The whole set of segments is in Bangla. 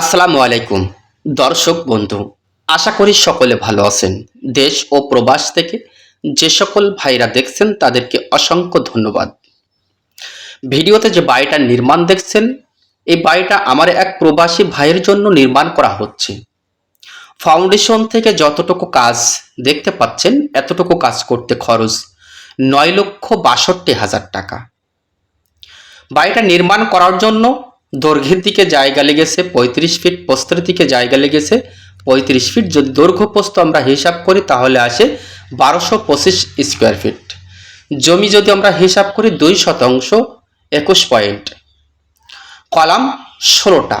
আসসালামু আলাইকুম, দর্শক বন্ধু, আশা করি সকলে ভালো আছেন। দেশ ও প্রবাস থেকে যে সকল ভাইরা দেখছেন তাদেরকে অসংখ্য ধন্যবাদ। ভিডিওতে যে বাড়িটা নির্মাণ দেখছেন, এই বাড়িটা আমার এক প্রবাসী ভাইয়ের জন্য নির্মাণ করা হচ্ছে। ফাউন্ডেশন থেকে যতটুকু কাজ দেখতে পাচ্ছেন, এতটুকু কাজ করতে খরচ নয় লক্ষ বাষট্টি হাজার টাকা। বাড়িটা নির্মাণ করার জন্য দৈর্ঘ্যের দিকে জায়গা লেগেছে, পঁয়ত্রিশ ফিট প্রস্থের দিকে জায়গা লেগেছে। পঁয়ত্রিশ ফিট যদি দৈর্ঘ্য প্রস্থ আমরা হিসাব করি, তাহলে আসে বারোশো পঁচিশ স্কোয়ার ফিট। জমি যদি আমরা হিসাব করি, দুই শতাংশ, একুশ পয়েন্ট। কলাম ষোলোটা,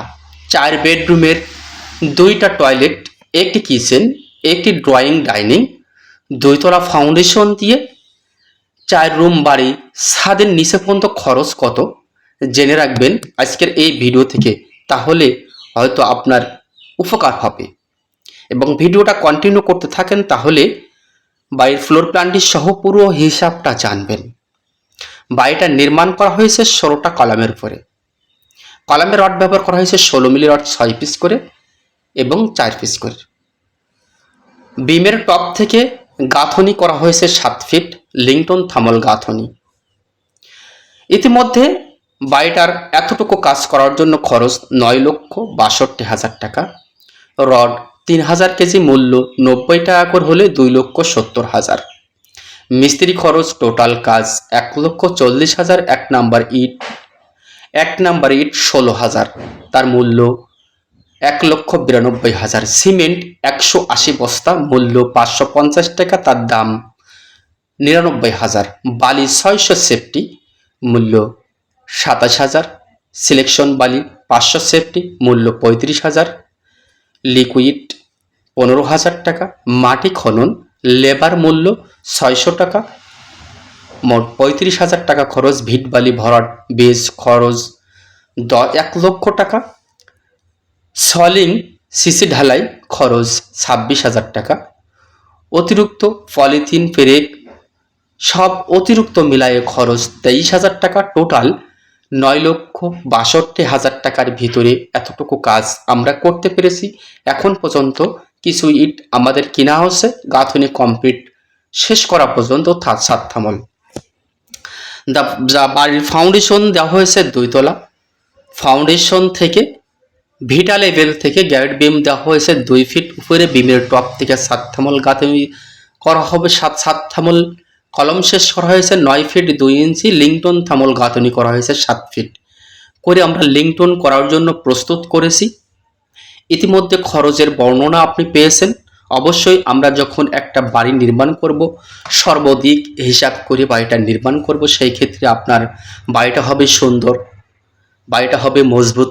চার বেডরুমের দুইটা টয়লেট, একটি কিচেন, একটি ড্রয়িং, ডাইনিং, দুইতলা ফাউন্ডেশন দিয়ে চার রুম বাড়ি, ছাদের নিচে পর্যন্ত খরচ কত? জেনে রাখবেন আজকের এই ভিডিও থেকে, তাহলে হয়তো আপনার উপকার হবে। এবং ভিডিওটা কন্টিনিউ করতে থাকেন, তাহলে বাড়ির ফ্লোর প্ল্যানটি সহ পুরো হিসাবটা জানবেন। বাড়িটা নির্মাণ করা হয়েছে ষোলোটা কলামের উপরে। কলামের রড ব্যবহার করা হয়েছে ষোলো মিলি রড, ছয় পিস করে এবং চার পিস করে। বিমের টপ থেকে গাঁথনি করা হয়েছে সাত ফিট লিংটন থামল গাঁথনি। ইতিমধ্যে বাড়িটার এতটুকু কাজ করার জন্য খরচ নয় লক্ষ বাষট্টি হাজার টাকা। রড তিন হাজার কেজি মূল্য নব্বই টাকা করে হলে দুই লক্ষ সত্তর হাজার। মিস্ত্রি খরচ টোটাল কাজ এক লক্ষ চল্লিশ হাজার, এক নাম্বার ইট, এক নাম্বার ইট ষোলো হাজার। তার মূল্য এক লক্ষ বিরানব্বই হাজার। সিমেন্ট একশো আশি বস্তা, মূল্য পাঁচশো পঞ্চাশ টাকা, তার দাম নিরানব্বই হাজার। বালি ছয়শো সেফটি, মূল্য সাতাশ হাজার সিলেকশন বালি পাঁচশো সেফটি মূল্য পঁয়ত্রিশ হাজার লিকুইড পনেরো হাজার টাকা, মাটি খনন লেবার মূল্য ছয়শো টাকা, মোট পঁয়ত্রিশ হাজার টাকা খরচ, ভিট বালি ভরাট, বেজ খরচ দ এক লক্ষ টাকা, সলিং, সিসি ঢালাই খরচ ছাব্বিশ হাজার টাকা, অতিরিক্ত পলিথিন পেরেক সব অতিরিক্ত মিলায়ে খরচ তেইশ হাজার টাকা টোটাল নয় লক্ষ বাষট্টি হাজার টাকার ভিতরে এতটুকু কাজ আমরা করতে পেরেছি। এখন পর্যন্ত কিছু ইট আমাদের কিনা হচ্ছে গাঁথনি কমপ্লিট শেষ করা পর্যন্ত থাত সাত থামল দা, যা বাড়ির ফাউন্ডেশন দেওয়া হয়েছে দুইতলা। ফাউন্ডেশন থেকে ভিটা লেভেল থেকে গ্যারেট বিম দেওয়া হয়েছে দুই ফিট উপরে বিমের টপ থেকে সাত থামল গাঁথনি করা হবে। সাত সাত থামল কলম শেষ করা হয়েছে নয় ফিট দুই ইঞ্চি লিংটন থামল গাঁথনি করা হয়েছে সাত ফিট। করে আমরা লিংটন করার জন্য প্রস্তুত করেছি? ইতিমধ্যে খরচের বর্ণনা আপনি পেয়েছেন। অবশ্যই আমরা যখন একটা বাড়ি নির্মাণ করব, সর্বদিক হিসাব করে বাড়িটা নির্মাণ করব, সেই ক্ষেত্রে আপনার বাড়িটা হবে সুন্দর, বাড়িটা হবে মজবুত।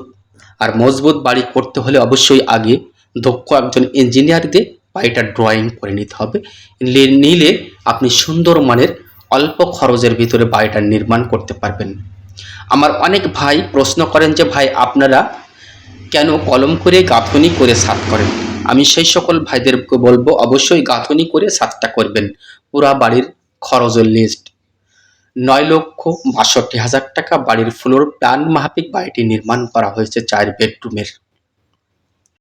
আর মজবুত বাড়ি করতে হলে অবশ্যই আগে দক্ষ একজন ইঞ্জিনিয়ার দিয়ে বাড়িটা ড্রয়িং করে নিতে হবে। নিলে আপনি সুন্দর মানের অল্প খরচের ভিতরে বাড়িটা নির্মাণ করতে পারবেন। আমার অনেক ভাই প্রশ্ন করেন যে, ভাই, আপনারা কেন কলম করে গাঁথনি করে সাত করেন? আমি সেই সকল ভাইদেরকে বলব, অবশ্যই গাঁথনি করে সাতটা করবেন। পুরা বাড়ির খরচের লিস্ট নয় লক্ষ বাষট্টি হাজার টাকা বাড়ির ফ্লোর প্ল্যান মাফিক বাড়িটি নির্মাণ করা হয়েছে চার বেডরুমের